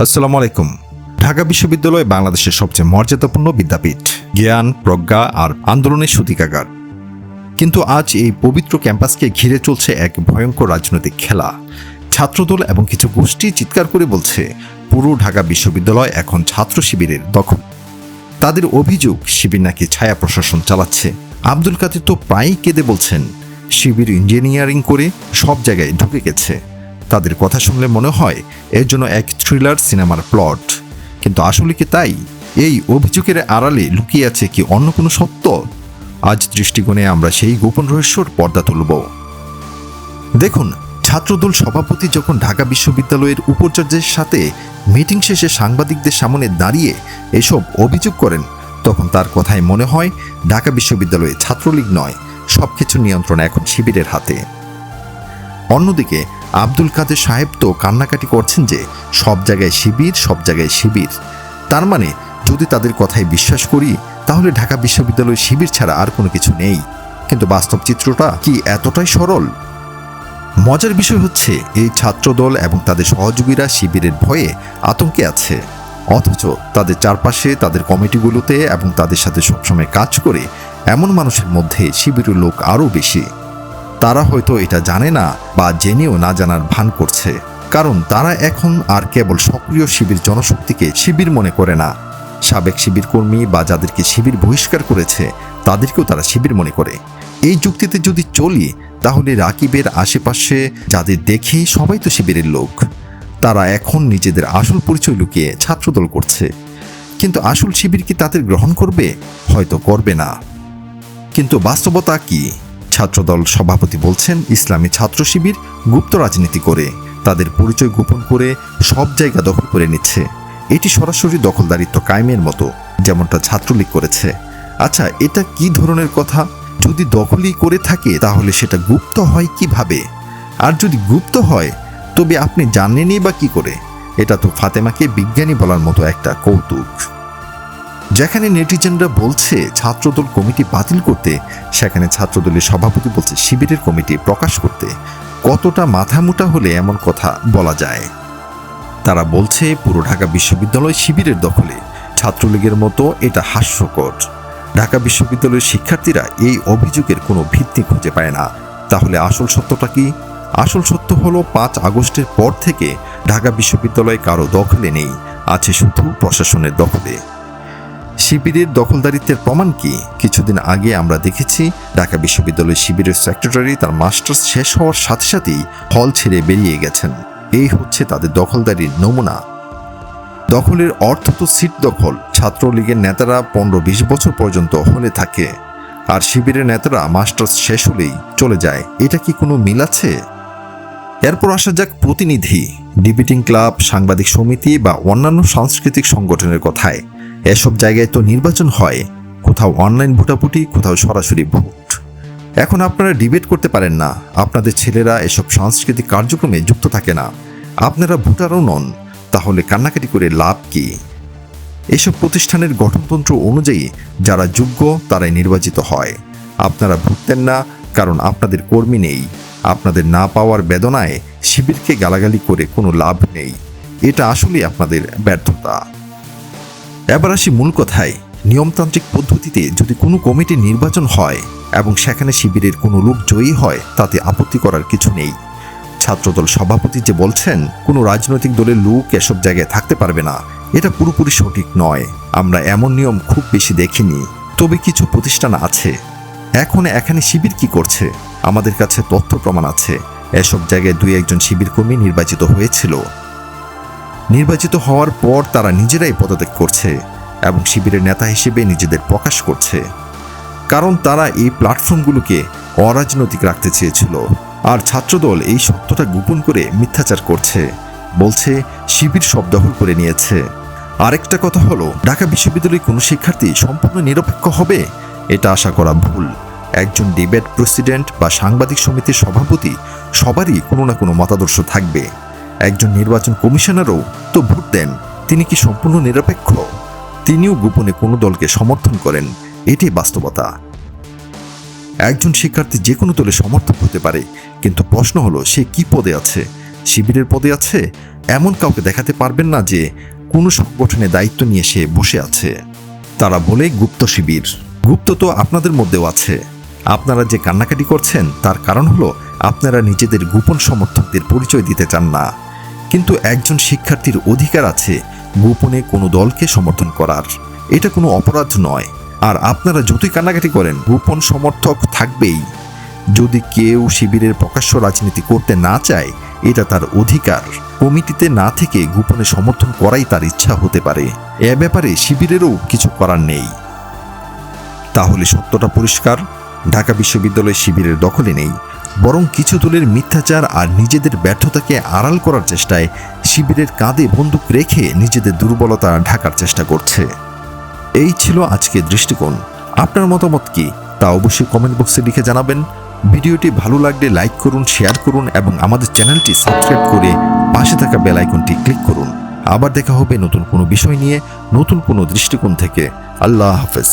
আসসালামু আলাইকুম। ঢাকা বিশ্ববিদ্যালয় বাংলাদেশের সবচেয়ে মর্যাদাপূর্ণ বিদ্যাপীঠ। জ্ঞান, প্রজ্ঞা আর আন্দোলনের সূতিকাগার। কিন্তু আজ এই পবিত্র ক্যাম্পাসকে ঘিরে চলছে এক ভয়ঙ্কর রাজনৈতিক খেলা। ছাত্রদল এবং কিছু গোষ্ঠী চিৎকার করে বলছে, পুরো ঢাকা বিশ্ববিদ্যালয় এখন ছাত্র শিবিরের দখল। তাদের অভিযোগ, শিবির নাকি ছায়া প্রশাসন চালাচ্ছে। আব্দুল কাদের তো প্রায়ই কেঁদে বলছেন, শিবির ইঞ্জিনিয়ারিং করে সব জায়গায় ঢুকে গেছে। তাদের কথা শুনলে মনে হয় এর জন্য এক থ্রিলার সিনেমার প্লট কিন্তু আসলে কি তাই? এই অভিযোগের আড়ালে লুকিয়ে আছে কি অন্য কোনো সত্য? আজ দৃষ্টিকোণে আমরা সেই গোপন রহস্যর পর্দা তুলব। দেখুন, ছাত্রদল সভাপতি যখন ঢাকা বিশ্ববিদ্যালয়ের উপাচার্যের সাথে মিটিং শেষে সাংবাদিকদের সামনে দাঁড়িয়ে এসব অভিযোগ করেন, তখন তার কথায় মনে হয় ঢাকা বিশ্ববিদ্যালয়ে ছাত্রলীগ নয়, সবকিছু নিয়ন্ত্রণ এখন শিবিরের হাতে। অন্যদিকে আব্দুল কাদের সাহেব তো কান্নাকাটি করছেন যে সব জায়গায় শিবির, সব জায়গায় শিবির। তার মানে যদি তাদের কথায় বিশ্বাস করি, তাহলে ঢাকা বিশ্ববিদ্যালয় শিবির ছাড়া আর কোনো কিছু নেই। কিন্তু বাস্তব চিত্রটা কি এতটাই সরল? মজার বিষয় হচ্ছে, এই ছাত্রদল এবং তাদের সহযোগীরা শিবিরের ভয়ে আতঙ্কে আছে। অথচ তাদের চারপাশে, তাদের কমিটিগুলোতে এবং তাদের সাথে সবসময় কাজ করে, এমন মানুষের মধ্যে শিবিরের লোক আরও বেশি। তারা হয়তো এটা জানে না বা জেনেও না জানার ভান করছে। কারণ তারা এখন আর কেবল সক্রিয় শিবির জনশক্তিকে শিবির মনে করে না। সাবেক শিবির কর্মী বা যাদেরকে শিবির বহিষ্কার করেছে, তাদেরকেও তারা শিবির মনে করে। এই যুক্তিতে যদি চলি, তাহলে রাকিবের আশেপাশে যাদের দেখি সবাই তো শিবিরের লোক। তারা এখন নিজেদের আসল পরিচয় লুকিয়ে ছাত্রদল করছে। কিন্তু আসল শিবির কি তাদের গ্রহণ করবে? হয়তো করবে না। কিন্তু বাস্তবতা কি? ছাত্রদল সভাপতি বলছেন, ইসলামী ছাত্র শিবির গুপ্ত রাজনীতি করে, তাদের পরিচয় গোপন করে সব জায়গা দখল করে নিচ্ছে। এটি সরাসরি দখলদারিত্ব কায়েমের মতো, যেমনটা ছাত্রলীগ করেছে। আচ্ছা এটা কি ধরনের কথা? যদি দখলই করে থাকে, তাহলে সেটা গুপ্ত হয় কীভাবে? আর যদি গুপ্ত হয়, তবে আপনি জানেনই বা কি করে? এটা তো ফাতেমাকে বিজ্ঞানী বলার মতো একটা কৌতুক। যেখানে নেটিজেনরা বলছে ছাত্রদল কমিটি বাতিল করতে, সেখানে ছাত্রদলের সভাপতি বলছে শিবিরের কমিটি প্রকাশ করতে। কতটা মাথামোটা হলে এমন কথা বলা যায়? তারা বলছে পুরো ঢাকা বিশ্ববিদ্যালয় শিবিরের দখলে। ছাত্রলীগের মতো এটা হাস্যকর। ঢাকা বিশ্ববিদ্যালয়ের শিক্ষার্থীরা এই অভিযোগের কোনো ভিত্তি খুঁজে পায় না। তাহলে আসল সত্যটা কি? আসল সত্য হলো পাঁচ আগস্টের পর থেকে ঢাকা বিশ্ববিদ্যালয় কারও দখলে নেই, আছে শুধু প্রশাসনের দখলে। শিবিরের দখলদারিত্বের প্রমাণ কি? কিছুদিন আগে আমরা দেখেছি, ঢাকা বিশ্ববিদ্যালয় শিবিরের সেক্রেটারি তার মাস্টার্স শেষ হওয়ার সাথে সাথেই হল ছেড়ে বেরিয়ে গেছেন। এই হচ্ছে তাদের দখলদারির নমুনা। দখলের অর্থ তো সিট দখল। ছাত্রলীগের নেতারা পনেরো বিশ বছর পর্যন্ত হলে থাকে। আর শিবিরের নেতারা মাস্টার্স শেষ হলেই চলে যায়। এটা কি কোনো মিল আছে? এরপর আসা যাক প্রতিনিধি। ডিবেটিং ক্লাব, সাংবাদিক সমিতি বা অন্যান্য সাংস্কৃতিক সংগঠনের কথায়। এসব জায়গায় তো নির্বাচন হয়। কোথাও অনলাইন ভোটাভুটি, কোথাও সরাসরি ভোট। এখন আপনারা ডিবেট করতে পারেন না। আপনাদের ছেলেরা এসব সাংস্কৃতিক কার্যক্রমে যুক্ত থাকে না। আপনারা ভোটারও নন। তাহলে কান্নাকাটি করে লাভ কি? এসব প্রতিষ্ঠানের গঠনতন্ত্র অনুযায়ী যারা যোগ্য, তারাই নির্বাচিত হয়। আপনারা ভুগতেন না, কারণ আপনাদের কর্মী নেই। আপনাদের না পাওয়ার বেদনায় শিবিরকে গালাগালি করে কোনো লাভ নেই। এটা আসলেই আপনাদের ব্যর্থতা। এবার আসি মূল কথায়। নিয়মতান্ত্রিক পদ্ধতিতে যদি কোনো কমিটি নির্বাচন হয় এবং সেখানে শিবিরের কোনো লোক জয়ী হয়, তাতে আপত্তি করার কিছু নেই। ছাত্রদল সভাপতি যে বলছেন, কোনো রাজনৈতিক দলের লোক এসব জায়গায় থাকতে পারবে না। এটা পুরোপুরি সঠিক নয়। আমরা এমন নিয়ম খুব বেশি দেখিনি। তবে কিছু প্রতিষ্ঠান আছে। এখন এখানে শিবির কি করছে? আমাদের কাছে তথ্য প্রমাণ আছে। এসব জায়গায় দুই একজন শিবির কর্মী নির্বাচিত হয়েছিল। নির্বাচিত হওয়ার পর তারা নিজেরাই পদত্যাগ করছে এবং শিবিরের নেতা হিসেবে নিজেদের প্রকাশ করছে। কারণ তারা এই প্ল্যাটফর্মগুলোকে অরাজনৈতিক রাখতে চেয়েছিল। আর ছাত্রদল এই সত্যটা গোপন করে মিথ্যাচার করছে, বলছে, শিবির সব দখল করে নিয়েছে। আরেকটা কথা হলো, ঢাকা বিশ্ববিদ্যালয়ের কোনো শিক্ষার্থী সম্পূর্ণ নিরপেক্ষ হবে? এটা আশা করা ভুল। একজন ডিবেট প্রেসিডেন্ট বা সাংবাদিক সমিতির সভাপতি সবারই কোনো না কোনো মতাদর্শ থাকবে। একজন নির্বাচন কমিশনারও তো ভোট দেন। তিনি কি সম্পূর্ণ নিরপেক্ষ? তিনিও গোপনে কোনো দলকে সমর্থন করেন এটি বাস্তবতা। একজন শিক্ষার্থী যে কোনো দলে সমর্থক হতে পারে, কিন্তু প্রশ্ন হলো, সে কি পদে আছে? শিবিরের পদে আছে? এমন কাউকে দেখাতে পারবেন না যে কোনো সংগঠনে দায়িত্ব নিয়ে সে বসে আছে। তারা বলে, গুপ্ত শিবির। গুপ্ত তো আপনাদের মধ্যেও আছে। আপনারা যে কান্নাকাটি করছেন, তার কারণ হলো, আপনারা নিজেদের গোপন সমর্থকদের পরিচয় দিতে চান না। কিন্তু একজন শিক্ষার্থীর অধিকার আছে গোপনে কোনো দলকে সমর্থন করার। এটা কোনো অপরাধ নয়। আর আপনারা যতই কান্নাকাটি করেন, গোপন সমর্থক থাকবেই। যদি কেউ শিবিরের প্রকাশ্য রাজনীতি করতে না চায়, এটা তার অধিকার। কমিটিতে না থেকে গোপনে সমর্থন করাই তার ইচ্ছা হতে পারে। এ ব্যাপারে শিবিরেরও কিছু করার নেই। তাহলে সত্যটা পরিষ্কার? ঢাকা বিশ্ববিদ্যালয় শিবিরের দখলে নেই। বরং কিছু দলের মিথ্যাচার আর নিজেদের ব্যর্থতাকে আড়াল করার চেষ্টায় শিবিরের কাঁধে বন্দুক রেখে নিজেদের দুর্বলতা ঢাকার চেষ্টা করছে। এই ছিল আজকের দৃষ্টিকোণ। আপনার মতামত কি? তা অবশ্যই কমেন্ট বক্সে লিখে জানাবেন। ভিডিওটি ভালো লাগলে লাইক করুন শেয়ার করুন এবং আমাদের চ্যানেলটি সাবস্ক্রাইব করে পাশে থাকা বেল আইকনটি ক্লিক করুন। আবার দেখা হবে নতুন কোনো বিষয় নিয়ে, নতুন কোনো দৃষ্টিকোণ থেকে। আল্লাহ হাফেজ।